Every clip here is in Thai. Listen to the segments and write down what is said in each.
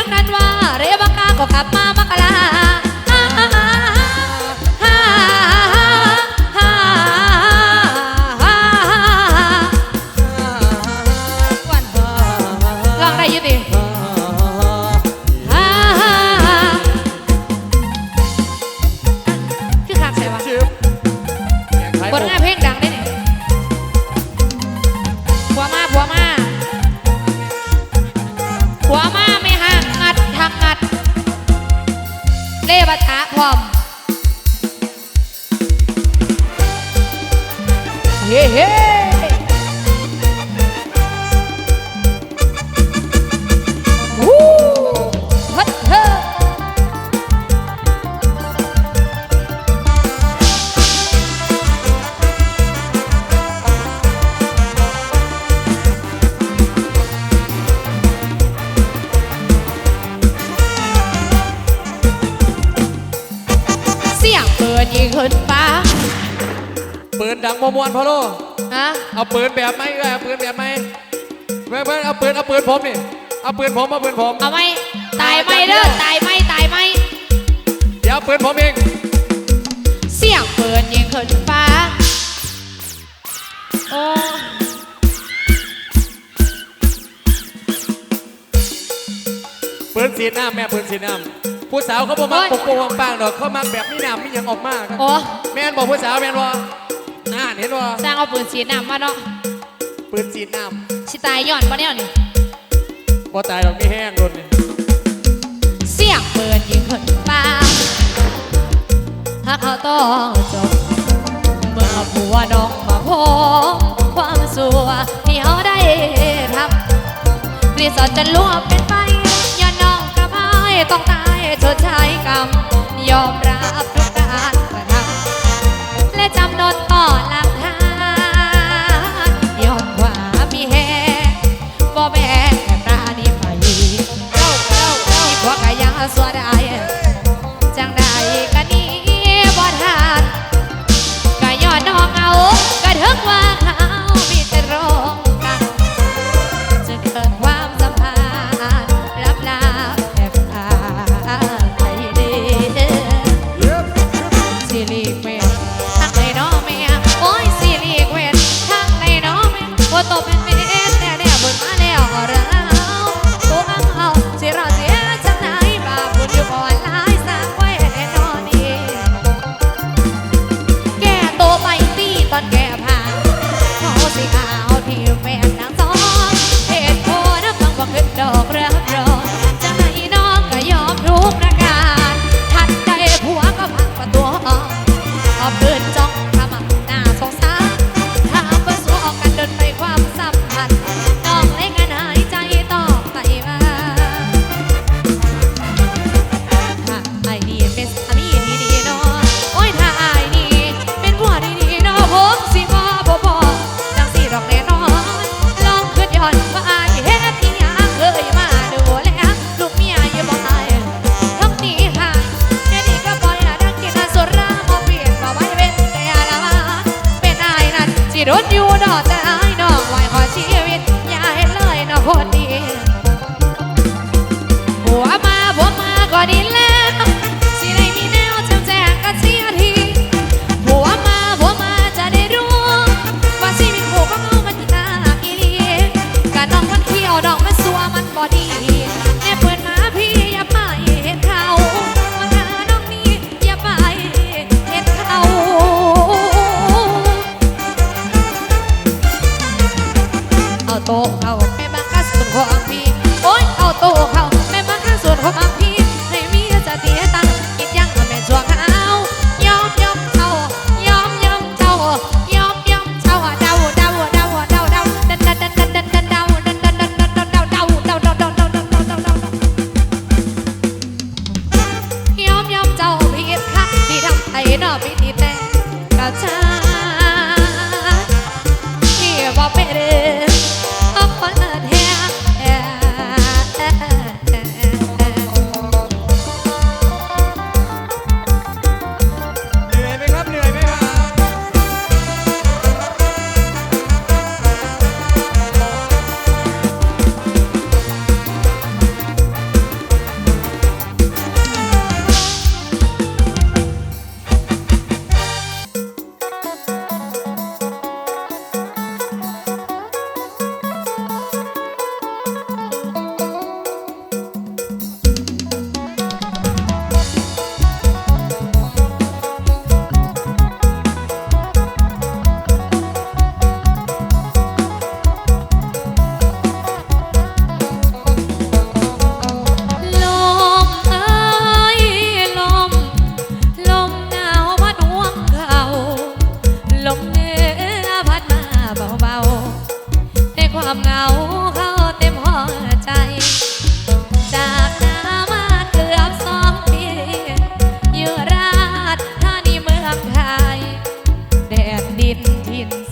ถึงนั้นว่าเรบังกาก็กลับมามกรา อมเฮ้เฮ้ ดังมวมวนพอโลฮะเอาปืนแบบไหมเอ้ยเอาปืนแบบไหมเพื่อนเพื่อนเอาปืนเอาปืนผมนี่เอาปืนผมเอาปืนผมเอาไหมตายไหมเด้อตายไหมตายไหมเดี๋ยวเอาปืนผมเอง เสียงเปิดยิงขึ้นฟ้าโอ้ปืนสีน้ำแม่ปืนสีน้ำผู้สาวเขาบอกมาปกโปงปังๆดอกเขามาแบบมีน้ำมีอย่างออกมากโอ้แม่นบอกผู้สาวแม่นว่าน่า เห็นว่าสร้างเอาปืนฉีดน้ำมาเนาะปืนสีน้สิตายย้อนปะเนี่ยนี่ำพอตายดอกนี่แห้งโดนนี่เสียงเปิดยิงขึ้นฟ้าหากเขาต้องจบเมื่อผัวน้องมาพบความสัวที่เขาได้ทำรีสอร์ทจะรวมเป็นไปย้อนน้องกระพายต้องตายชดใช้กรรมยอมรับทุกการ ส่วนของพี่ โอ้ยเอาโตเขาแม่มาอ้างส่วนของพี่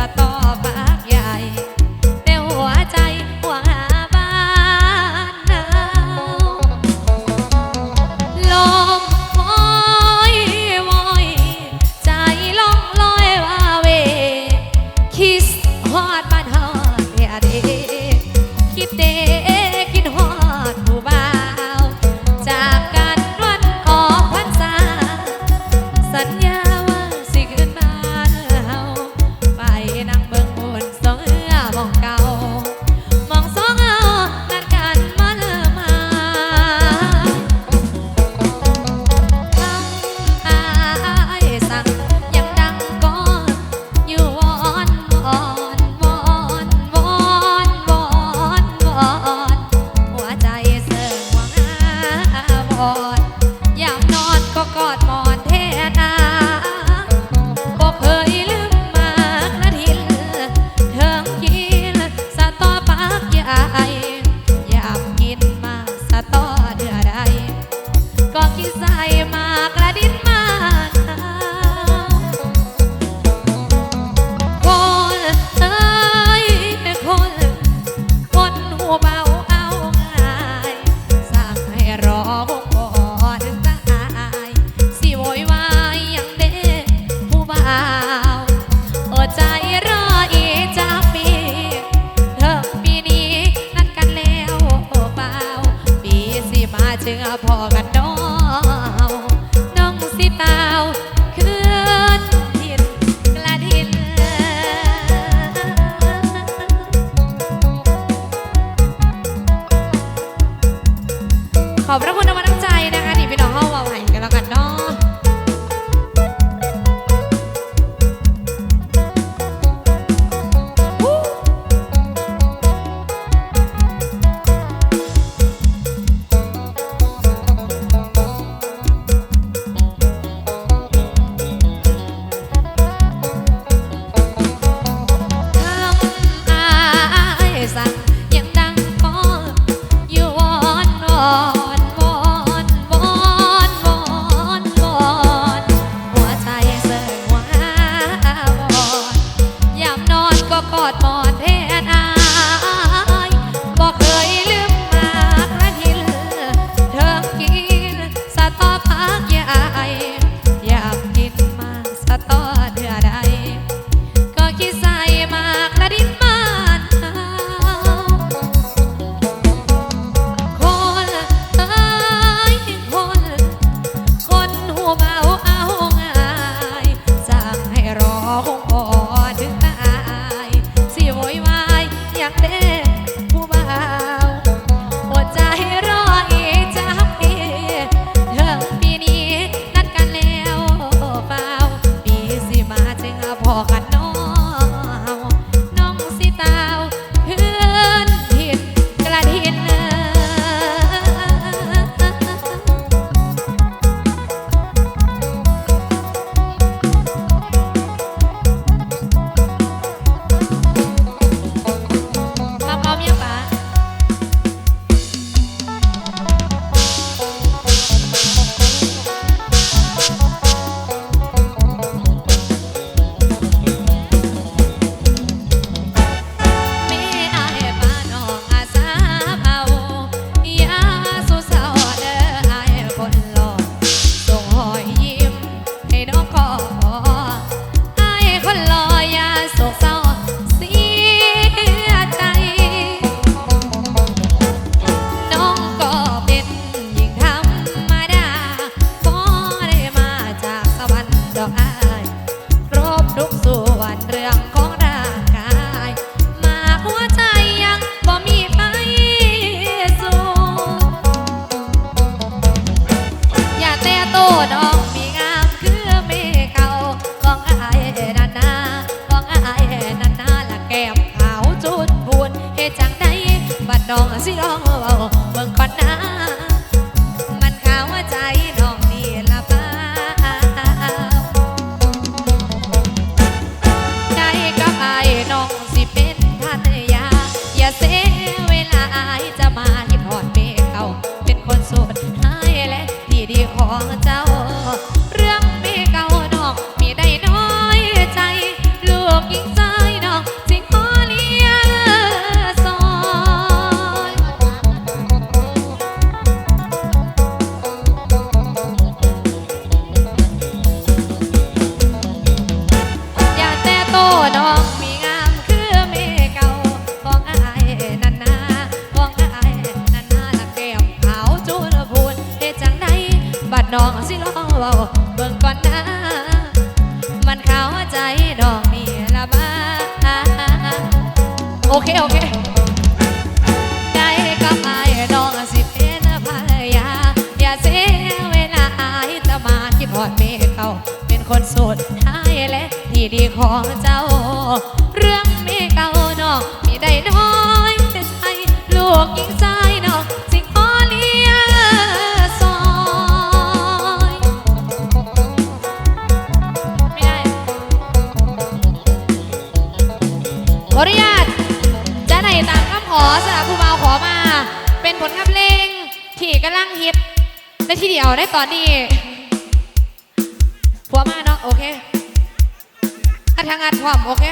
Sa tava กกอดหมอดแทน โอเค โอเค ได้กับอาน้องสิเป็นภรยายาเสียเวลาอายตะมาที่พอดเมเขาเป็นคนสุดท้ายและที่ดีของเจ้า นิด้ที่เดียวได้ตอนนี้ผัวมาเนาะโอเคกระทางานพร้อมโอเค